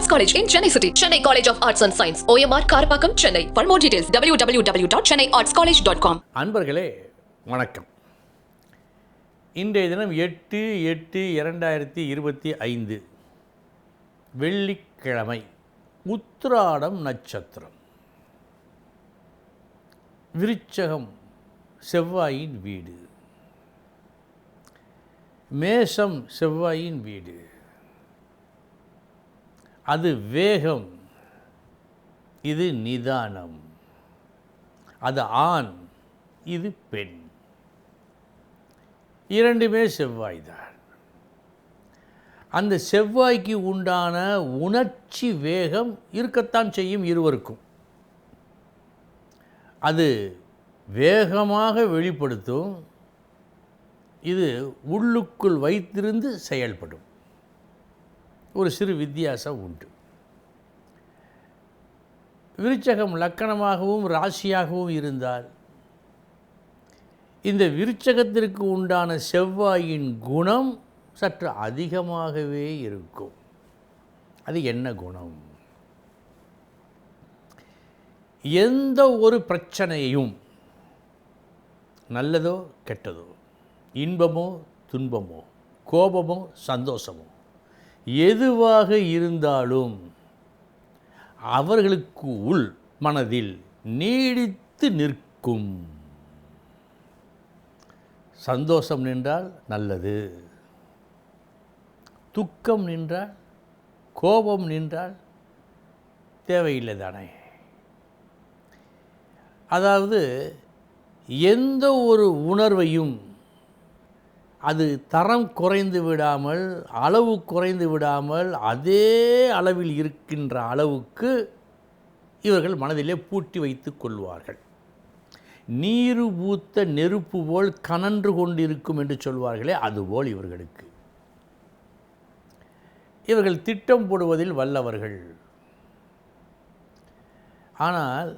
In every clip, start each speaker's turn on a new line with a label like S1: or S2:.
S1: Arts college in Chennai city Chennai college of arts and science OMR Karapakkam Chennai for more details W W W dot Chennai arts college dot com
S2: அன்பர்களே வணக்கம் இன்றைய தினம் எட்டு எட்டு இரண்டாயிரத்தி இருபத்தி ஐந்து வெள்ளிக்கிழமை உத்திராடம் நட்சத்திரம் விருச்சகம் செவ்வாயின் வீடு மேஷம் செவ்வாயின் வீடு அது வேகம். இது நிதானம். அது ஆண் இது பெண். இரண்டுமே செவ்வாய்தான் அந்த செவ்வாய்க்கு உண்டான உணர்ச்சி வேகம் இருக்கத்தான் செய்யும் இருவருக்கும். அது வேகமாக வெளிப்படுத்தும் இது உள்ளுக்குள் வைத்திருந்து செயல்படும். ஒரு சிறு வித்தியாசம் உண்டு. விருச்சகம் லக்கணமாகவும் ராசியாகவும் இருந்தால் இந்த விருச்சகத்திற்கு உண்டான செவ்வாயின் குணம் சற்று அதிகமாகவே இருக்கும். அது என்ன குணம்? எந்த ஒரு பிரச்சனையும் நல்லதோ கெட்டதோ இன்பமோ துன்பமோ கோபமோ சந்தோஷமோ எதுவாக இருந்தாலும் அவர்களுக்கு உள் மனதில் நீடித்து நிற்கும். சந்தோஷம் நின்றால் நல்லது. துக்கம் நின்றால் கோபம் நின்றால் தேவையில்லை தானே. அதாவது எந்த ஒரு உணர்வையும் அது தரம் குறைந்து விடாமல் அளவு குறைந்து விடாமல் அதே அளவில் இருக்கின்ற அளவுக்கு இவர்கள் மனதிலே பூட்டி வைத்து கொள்வார்கள். நீரு பூத்த நெருப்பு போல் கனன்று கொண்டிருக்கும் என்று சொல்வார்களே அதுபோல் இவர்களுக்கு. இவர்கள் திட்டம் போடுவதில் வல்லவர்கள். ஆனால்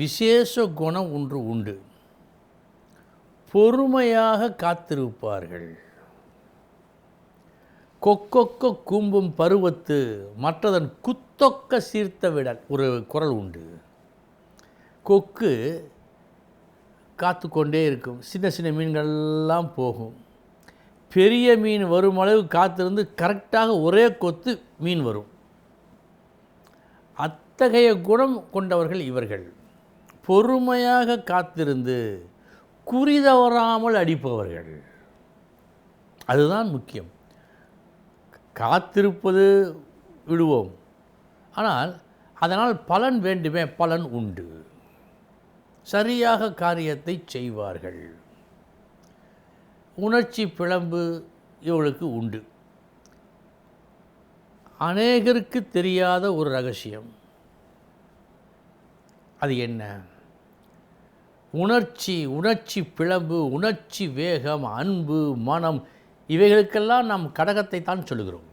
S2: விசேஷ குணம் ஒன்று உண்டு. பொறுமையாக காத்திருப்பார்கள். கொக்கொக்க கூம்பும் பருவத்து மற்றதன் குத்தொக்க சீர்த்த விடல் ஒரு குரல் உண்டு. கொக்கு காத்து கொண்டே இருக்கும். சின்ன சின்ன மீன்கள்லாம் போகும். பெரிய மீன் வரும் அளவு காத்திருந்து கரெக்டாக ஒரே கொத்து மீன் வரும். அத்தகைய குணம் கொண்டவர்கள் இவர்கள். பொறுமையாக காத்திருந்து குறிதவறாமல் அடிப்பவர்கள். அதுதான் முக்கியம். காத்திருப்பது விடுவோம். ஆனால் அதனால் பலன் வேண்டுமே பலன் உண்டு. சரியாக காரியத்தை செய்வார்கள். உணர்ச்சி பிளம்பு இவளுக்கு உண்டு. அநேகருக்கு தெரியாத ஒரு ரகசியம். அது என்ன? உணர்ச்சி உணர்ச்சி பிளம்பு உணர்ச்சி வேகம் அன்பு மனம் இவைகளுக்கெல்லாம் நாம் கடகத்தை தான் சொல்லுகிறோம்.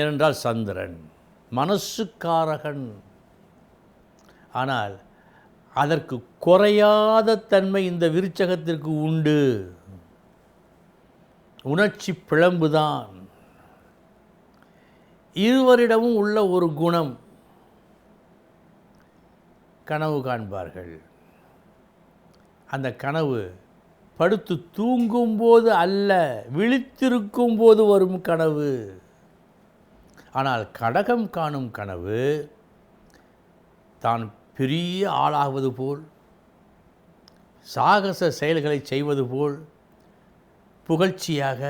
S2: ஏனென்றால் சந்திரன் மனசுக்காரகன். ஆனால் அதற்கு குறையாத தன்மை இந்த விருச்சகத்திற்கு உண்டு. உணர்ச்சி பிளம்புதான் இருவரிடமும் உள்ள ஒரு குணம். கனவு காண்பார்கள். அந்த கனவு படுத்து தூங்கும்போது அல்ல விழித்திருக்கும் போது வரும் கனவு. ஆனால் கடகம் காணும் கனவு தான் பெரிய ஆளாகுவது போல் சாகச செயல்களை செய்வது போல் புகழ்ச்சியாக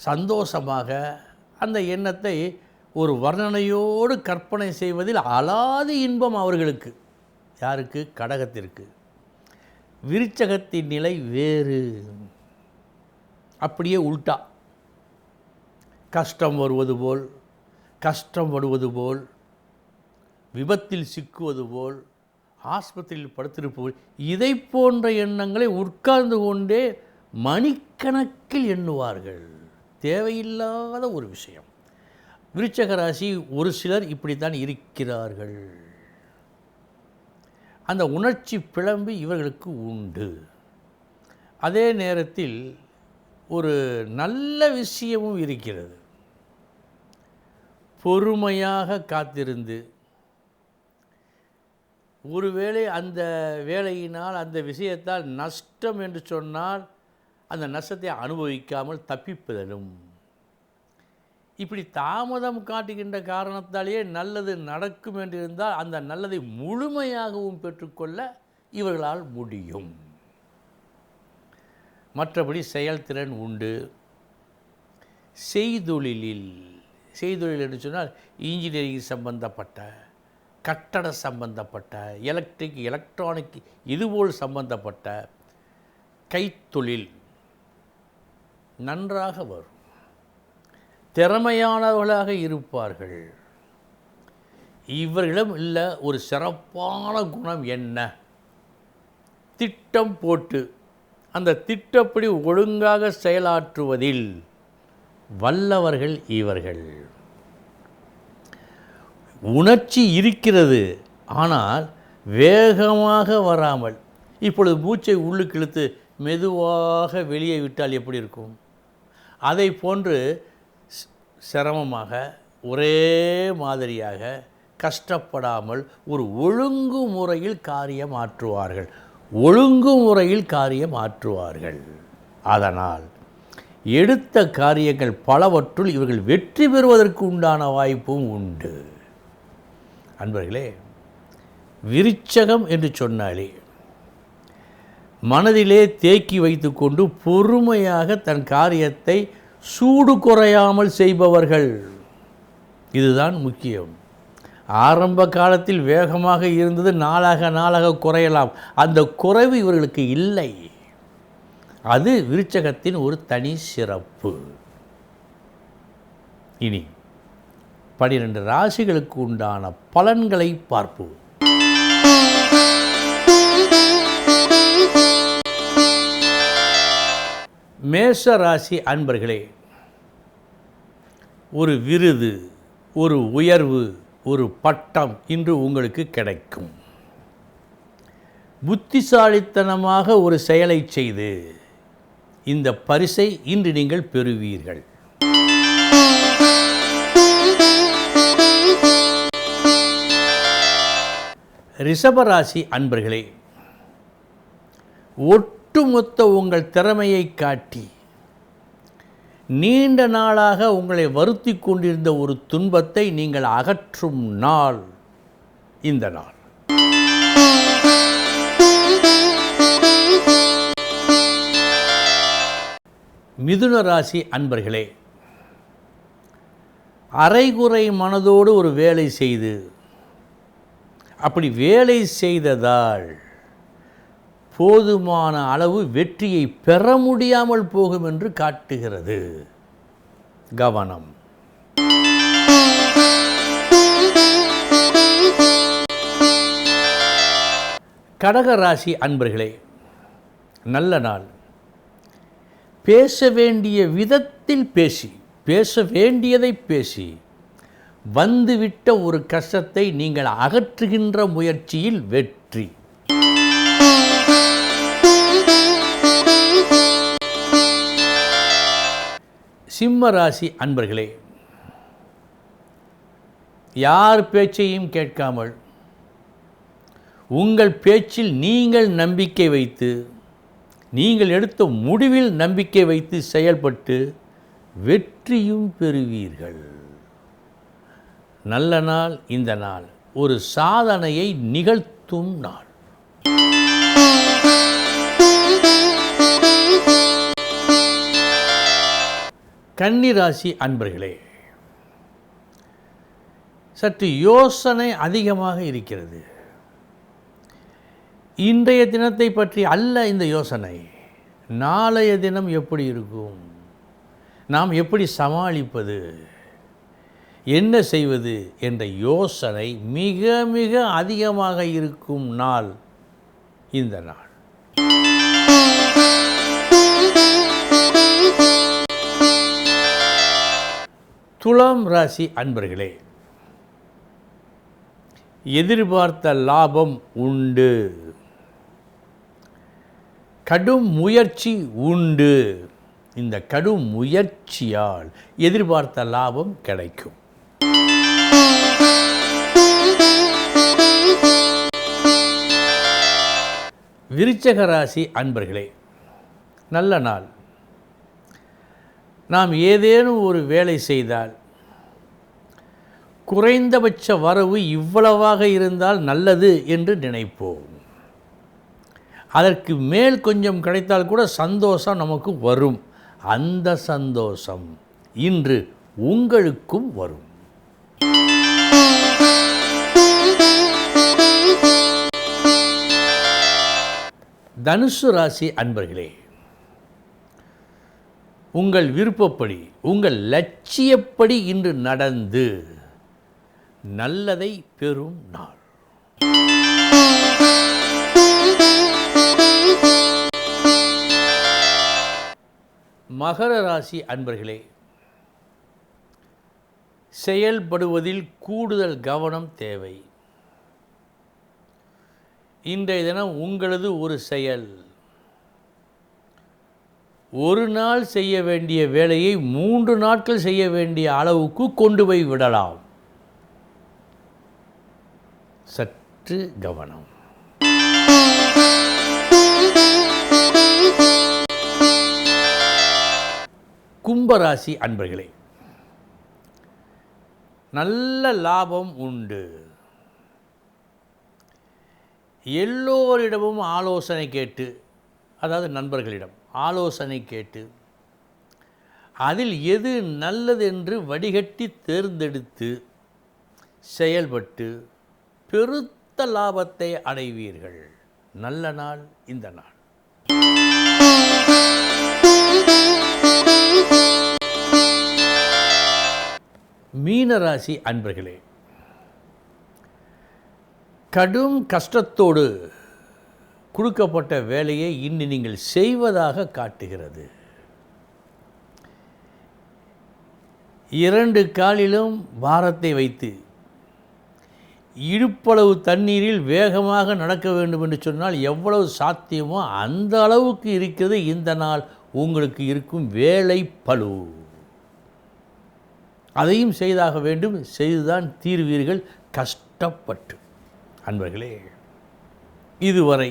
S2: சந்தோஷமாக அந்த எண்ணத்தை ஒரு வர்ணனையோடு கற்பனை செய்வதில் அலாது இன்பம் அவர்களுக்கு. யாருக்கு? கடகத்திற்கு. விருச்சகத்தின் நிலை வேறு. அப்படியே உள்டா. கஷ்டம் வருவது போல் கஷ்டம் வருவது போல் விபத்தில் சிக்குவது போல் ஆஸ்பத்திரியில் படுத்திருப்பது இதை போன்ற எண்ணங்களை உட்கார்ந்து கொண்டே மணிக்கணக்கில் எண்ணுவார்கள். தேவையில்லாத ஒரு விஷயம். விருச்சக ராசி ஒரு சிலர் இப்படித்தான் இருக்கிறார்கள். அந்த உணர்ச்சி பிளம்பு இவர்களுக்கு உண்டு. அதே நேரத்தில் ஒரு நல்ல விஷயமும் இருக்கிறது. பொறுமையாக காத்திருந்து. ஒருவேளை அந்த வேலையினால் அந்த விஷயத்தால் நஷ்டம் என்று சொன்னால் அந்த நஷ்டத்தை அனுபவிக்காமல் தப்பிப்பதனும் இப்படி தாமதம் காட்டுகின்ற காரணத்தாலேயே நல்லது நடக்கும் என்று இருந்தால் அந்த நல்லதை முழுமையாகவும் பெற்றுக்கொள்ள இவர்களால் முடியும். மற்றபடி செயல்திறன் உண்டு. செய்தொழிலில் செய்தொழில் என்று சொன்னால் இன்ஜினியரிங் சம்பந்தப்பட்ட கட்டட சம்பந்தப்பட்ட எலக்ட்ரிக் எலக்ட்ரானிக் இதுபோல் சம்பந்தப்பட்ட கைத்தொழில் நன்றாக வரும். திறமையானவர்களாக இருப்பார்கள். இவர்களிடம் உள்ள ஒரு சிறப்பான குணம் என்ன? திட்டம் போட்டு அந்த திட்டப்படி ஒழுங்காக செயலாற்றுவதில் வல்லவர்கள் இவர்கள். உணர்ச்சி இருக்கிறது ஆனால் வேகமாக வராமல். இப்பொழுது மூச்சை உள்ளுக்கு இழுத்து மெதுவாக வெளியே விட்டால் எப்படி இருக்கும்? அதை போன்று சிரமமாக ஒரே மாதிரியாக கஷ்டப்படாமல் ஒரு ஒழுங்குமுறையில் காரியம் ஆற்றுவார்கள் ஒழுங்குமுறையில் காரியம் ஆற்றுவார்கள் அதனால் எடுத்த காரியங்கள் பலவற்றுள் இவர்கள் வெற்றி பெறுவதற்கு உண்டான வாய்ப்பும் உண்டு. அன்பர்களே விருச்சகம் என்று சொன்னாலே மனதிலே தேக்கி வைத்துக்கொண்டு பொறுமையாக தன் காரியத்தை சூடு குறையாமல் செய்பவர்கள். இதுதான் முக்கியம். ஆரம்ப காலத்தில் வேகமாக இருந்தது நாளாக நாளாக குறையலாம். அந்த குறைவு இவர்களுக்கு இல்லை. அது விருச்சகத்தின் ஒரு தனி சிறப்பு. இனி பனிரெண்டு ராசிகளுக்கு உண்டான பலன்களை பார்ப்போம். மேஷ ராசி அன்பர்களே ஒரு விருது ஒரு உயர்வு ஒரு பட்டம் இன்று உங்களுக்கு கிடைக்கும். புத்திசாலித்தனமாக ஒரு செயலை செய்து இந்த பரிசை இன்று நீங்கள் பெறுவீர்கள். ரிஷபராசி அன்பர்களே ஒட்டுமொத்த உங்கள் திறமையை காட்டி நீண்ட நாளாக உங்களை வருத்தி கொண்டிருந்த ஒரு துன்பத்தை நீங்கள் அகற்றும் நாள் இந்த நாள். மிதுன ராசி அன்பர்களே அரைகுறை மனதோடு ஒரு வேலை செய்து அப்படி வேலை செய்ததால் போதுமான அளவு வெற்றியை பெற முடியாமல் போகும் என்று காட்டுகிறது. கவனம். கடக ராசி அன்பர்களே நல்ல நாள். பேச வேண்டிய விதத்தில் பேசி பேச வேண்டியதை பேசி வந்துவிட்ட ஒரு கஷ்டத்தை நீங்கள் அகற்றுகின்ற முயற்சியில் வெற்றி. சிம்ம ராசி அன்பர்களே யார் பேச்சையும் கேட்காமல் உங்கள் பேச்சில் நீங்கள் நம்பிக்கை வைத்து நீங்கள் எடுத்த முடிவில் நம்பிக்கை வைத்து செயல்பட்டு வெற்றியும் பெறுவீர்கள். நல்ல நாள் இந்த நாள். ஒரு சாதனையை நிகழ்த்தும் நாள். கன்னிராசி அன்பர்களே சற்று யோசனை அதிகமாக இருக்கிறது. இன்றைய தினத்தை பற்றி அல்ல இந்த யோசனை. நாளைய தினம் எப்படி இருக்கும்? நாம் எப்படி சமாளிப்பது? என்ன செய்வது என்ற யோசனை மிக மிக அதிகமாக இருக்கும் நாள் இந்த நாள். துலாம் ராசி அன்பர்களே எதிர்பார்த்த லாபம் உண்டு. கடும் முயற்சி உண்டு. இந்த கடும் முயற்சியால் எதிர்பார்த்த லாபம் கிடைக்கும். விருச்சக ராசி அன்பர்களே நல்ல நாள். நாம் ஏதேனும் ஒரு வேலை செய்தால் குறைந்தபட்ச வரவு இவ்வளவாக இருந்தால் நல்லது என்று நினைப்போம். அதற்கு மேல் கொஞ்சம் கிடைத்தால் கூட சந்தோஷம் நமக்கு வரும். அந்த சந்தோஷம் இன்று உங்களுக்கும் வரும். தனுசு ராசி அன்பர்களே உங்கள் விருப்பப்படி உங்கள் லட்சியப்படி இன்று நடந்து நல்லதை பெறும் நாள். மகர ராசி அன்பர்களே செயல்படுவதில் கூடுதல் கவனம் தேவை. இன்றைய தினம் உங்களது ஒரு செயல். ஒரு நாள் செய்ய வேண்டிய வேலையை மூன்று நாட்கள் செய்ய வேண்டிய அளவுக்கு கொண்டு போய் விடலாம். சற்று கவனம். கும்பராசி அன்பர்களே நல்ல லாபம் உண்டு. எல்லோரிடமும் ஆலோசனை கேட்டு அதாவது நண்பர்களிடம் ஆலோசனை கேட்டு அதில் எது நல்லது என்று வடிகட்டி தேர்ந்தெடுத்து செயல்பட்டு பெருத்த லாபத்தை அடைவீர்கள். நல்ல நாள் இந்த நாள். மீனராசி அன்பர்களே கடும் கஷ்டத்தோடு கொடுக்கப்பட்ட வேலையை இன்று நீங்கள் செய்வதாக காட்டுகிறது. இரண்டு காலிலும் பாரத்தை வைத்து இடுப்பளவு தண்ணீரில் வேகமாக நடக்க வேண்டும் என்று சொன்னால் எவ்வளவு சாத்தியமோ அந்த அளவுக்கு இருக்கிறது. இந்த நாள் உங்களுக்கு இருக்கும் வேலை பளு. அதையும் செய்தாக வேண்டும். செய்துதான் தீர்வீர்கள். கஷ்டப்பட்டு. அன்பர்களே இதுவரை